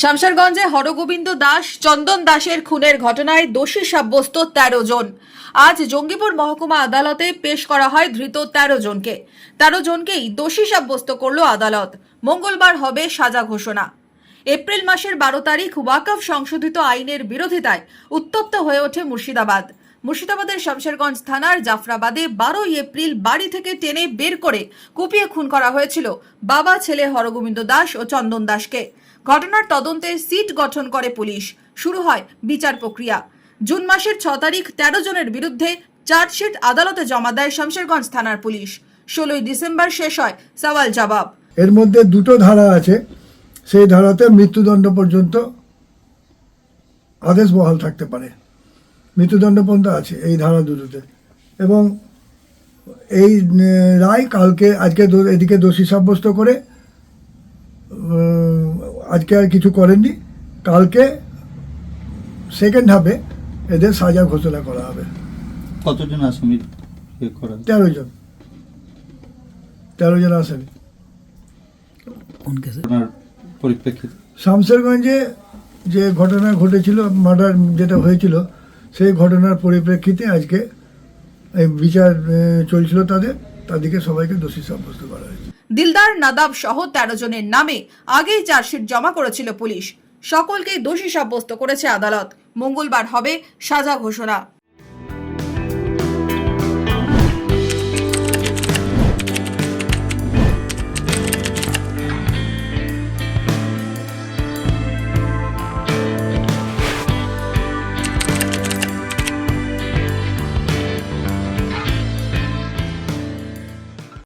শামসারগঞ্জে হরগোবিন্দ দাস, চন্দন দাসের খুনের ঘটনায় দোষী সাব্যস্ত তেরো জন। আজ জঙ্গিপুর মহকুমা আদালতে পেশ করা হয় ধৃত তেরো জনকে। তেরো জনকেই দোষী সাব্যস্ত করল আদালত। মঙ্গলবার হবে সাজা ঘোষণা। এপ্রিল মাসের বারো তারিখ ওয়াকফ সংশোধিত আইনের বিরোধিতায় উত্তপ্ত হয়ে ওঠে মুর্শিদাবাদ। মুর্শিদাবাদের শামশেরগঞ্জ থানার জাফরাবাদে বারোই এপ্রিল বাড়ি থেকে টেনে বের করে কুপিয়ে খুন করা হয়েছিল বাবা, ছেলে হরগোবিন্দ দাস ও চন্দন দাসকে। ঘটনার তদন্তে সিট গঠন করে পুলিশ। শুরু হয় বিচার প্রক্রিয়া। জুন মাসের ছ তারিখ তেরো জনের বিরুদ্ধে চার্জশিট আদালতে জমা দেয় শামশেরগঞ্জ থানার পুলিশ। ষোলোই ডিসেম্বর শেষ হয় সওয়াল জবাব। এর মধ্যে দুটো ধারা আছে। সেই ধারাতে মৃত্যুদণ্ড পর্যন্ত আদেশ বহাল থাকতে পারে। মৃত্যুদণ্ড পর্যন্ত আছে এই ধারা দুটোতে। এবং এই রায় কালকে আজকে এদিকে দোষী সাব্যস্ত করে আজকে আর কিছু করেননি। কালকে সেকেন্ড হাফে এদের সাজা ঘোষণা করা হবে। কতজন আসামির ইয়ে তেরো জন। তেরো জন আসামি। পরিপ্রেক্ষিতে। শামসেরগঞ্জে যে ঘটনা ঘটেছিল মার্ডার যেটা হয়েছিল সেই ঘটনার পরিপ্রেক্ষিতে আজকে এই বিচার চলছিল তাদের তাদেরকে সবাইকে দোষী সাব্যস্ত করা হয়েছে। দিলদার নাদাব সহ তেরো জনের নামে আগেই চার্জশিট জমা করেছিল পুলিশ। সকলকেই দোষী সাব্যস্ত করেছে আদালত। মঙ্গলবার হবে সাজা ঘোষণা।